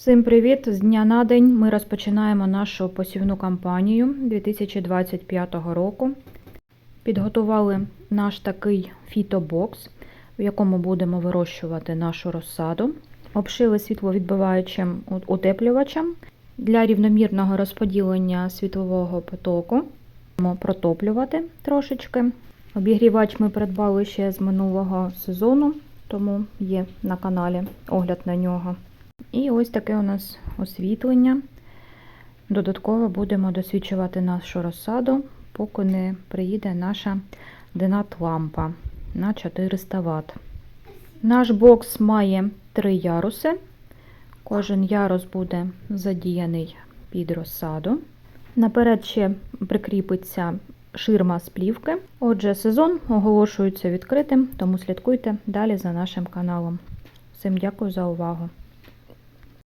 Всім привіт! З дня на день ми розпочинаємо нашу посівну кампанію 2025 року. Підготували наш такий фітобокс, в якому будемо вирощувати нашу розсаду. Обшили світловідбиваючим утеплювачем для рівномірного розподілення світлового потоку. Будемо протоплювати трошечки. Обігрівач ми придбали ще з минулого сезону, тому є на каналі огляд на нього. І ось таке у нас освітлення. Додатково будемо досвідчувати нашу розсаду, поки не приїде наша динат-лампа на 400 Вт. Наш бокс має три яруси. Кожен ярус буде задіяний під розсаду. Наперед ще прикріпиться ширма з плівки. Отже, сезон оголошується відкритим, тому слідкуйте далі за нашим каналом. Всім дякую за увагу!